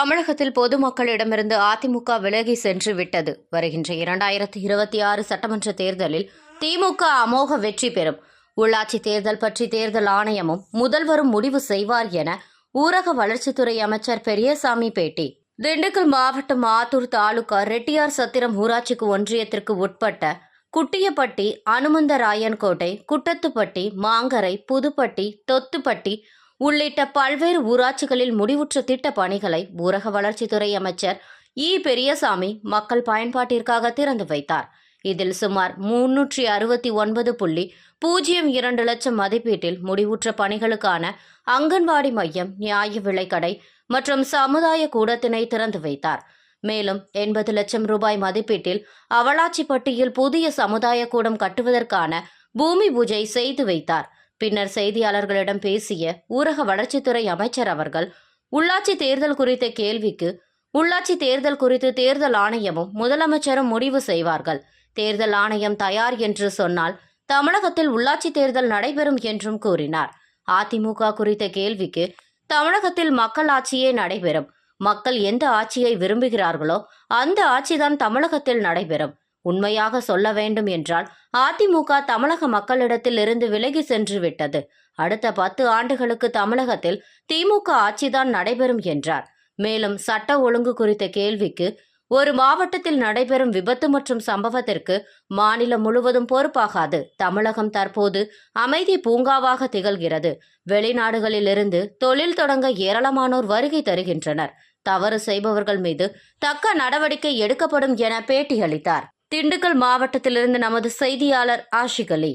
தமிழகத்தில் பொதுமக்களிடமிருந்து அதிமுக விலகி சென்று விட்டது. வருகின்ற இரண்டாயிரத்தி இருபத்தி ஆறு சட்டமன்ற தேர்தலில் திமுக அமோக வெற்றி பெறும். உள்ளாட்சி தேர்தல் பற்றி தேர்தல் ஆணையமும் முதல்வரும் முடிவு செய்வார் என ஊரக வளர்ச்சித்துறை அமைச்சர் பெரியசாமி பேட்டி. திண்டுக்கல் மாவட்டம் ஆத்தூர் தாலுகா ரெட்டியார் சத்திரம் ஊராட்சிக்கு ஒன்றியத்திற்கு உட்பட்ட குட்டியப்பட்டி அனுமந்தராயன்கோட்டை குட்டத்துப்பட்டி மாங்கரை புதுப்பட்டி தொத்துப்பட்டி உள்ளிட்ட பல்வேறு ஊராட்சிகளில் முடிவுற்ற திட்ட பணிகளை ஊரக வளர்ச்சித்துறை அமைச்சர் இ. பெரியசாமி மக்கள் பயன்பாட்டிற்காக திறந்து வைத்தார். இதில் சுமார் முன்னூற்றி அறுபத்தி ஒன்பது புள்ளி பூஜ்ஜியம் இரண்டு லட்சம் மதிப்பீட்டில் முடிவுற்ற பணிகளுக்கான அங்கன்வாடி மையம் நியாய விலைக்கடை மற்றும் சமுதாய கூடத்தினை திறந்து வைத்தார். மேலும் எண்பது லட்சம் ரூபாய் மதிப்பீட்டில் அவளாச்சிப்பட்டியில் புதிய சமுதாய கூடம் கட்டுவதற்கான பூமி பூஜை செய்து வைத்தார். பின்னர் செய்தியாளர்களிடம் பேசிய ஊரக வளர்ச்சித்துறை அமைச்சர் அவர்கள் உள்ளாட்சி தேர்தல் குறித்த கேள்விக்கு உள்ளாட்சி தேர்தல் குறித்து தேர்தல் ஆணையமும் முதலமைச்சரும் முடிவு செய்வார்கள். தேர்தல் ஆணையம் தயார் என்று சொன்னால் தமிழகத்தில் உள்ளாட்சி தேர்தல் நடைபெறும் என்றும் கூறினார். அதிமுக குறித்த கேள்விக்கு தமிழகத்தில் மக்கள் ஆட்சியே நடைபெறும். மக்கள் எந்த ஆட்சியை விரும்புகிறார்களோ அந்த ஆட்சிதான் தமிழகத்தில் நடைபெறும். உண்மையாக சொல்ல வேண்டும் என்றால் அதிமுக தமிழக மக்களிடத்தில் இருந்து விலகி சென்று விட்டது. அடுத்த பத்து ஆண்டுகளுக்கு தமிழகத்தில் திமுக ஆட்சிதான் நடைபெறும் என்றார். மேலும் சட்ட ஒழுங்கு குறித்த கேள்விக்கு ஒரு மாவட்டத்தில் நடைபெறும் விபத்து மற்றும் சம்பவத்திற்கு மாநிலம் முழுவதும் பொறுப்பாகாது. தமிழகம் தற்போது அமைதி பூங்காவாக திகழ்கிறது. வெளிநாடுகளிலிருந்து தொழில் தொடங்க ஏராளமானோர் வருகை தருகின்றனர். தவறு செய்பவர்கள் மீது தக்க நடவடிக்கை எடுக்கப்படும் என பேட்டியளித்தார். திண்டுக்கல் மாவட்டத்திலிருந்து நமது செய்தியாளர் ஆஷிக் அலி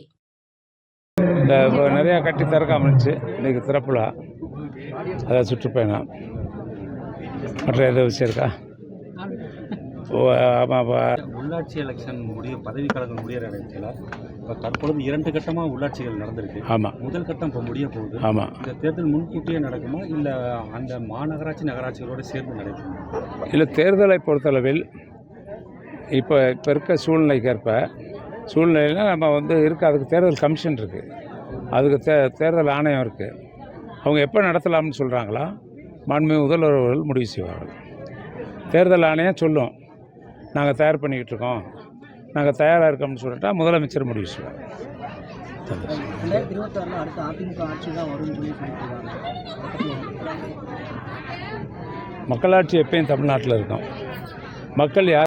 இந்த நிறையா கட்டி திறக்க அமைச்சு இன்றைக்கி திறப்புலா. அதாவது சுற்றுப்பயணம். மற்ற எதுவும் விஷயம் இருக்கா ஓ உள்ளாட்சி எலெக்ஷன் முடிய பதவி காலங்கள் முடியிற நேரத்தில் இப்போ தற்பொழுது இரண்டு கட்டமாக உள்ளாட்சிகள் நடந்திருக்கு. ஆமாம் முதல் கட்டம் இப்போ முடிய போகுது. ஆமாம் இந்த தேர்தல் முன்கூட்டியே நடக்குமா? இல்லை அந்த மாநகராட்சி நகராட்சிகளோடு சேர்ந்து நடக்குமா இல்லை தேர்தலை பொறுத்தளவில் இப்போ இப்போ இருக்க சூழ்நிலைக்கு ஏற்ப சூழ்நிலையில் நம்ம வந்து இருக்க அதுக்கு தேர்தல் கமிஷன் இருக்குது அதுக்கு தே தேர்தல் ஆணையம் இருக்குது அவங்க எப்போ நடத்தலாம்னு சொல்கிறாங்களா மாண்புமிகு முதல்வர் அவர்கள் முடிவு செய்வார்கள். தேர்தல் ஆணையம் சொல்லும். நாங்கள் தயார் பண்ணிக்கிட்டு இருக்கோம். நாங்கள் தயாராக இருக்கோம்னு சொல்லிட்டா முதலமைச்சர் முடிவு செய்வார். மக்களாட்சி எப்பயும் தமிழ்நாட்டில் இருக்கும். மக்கள் யார்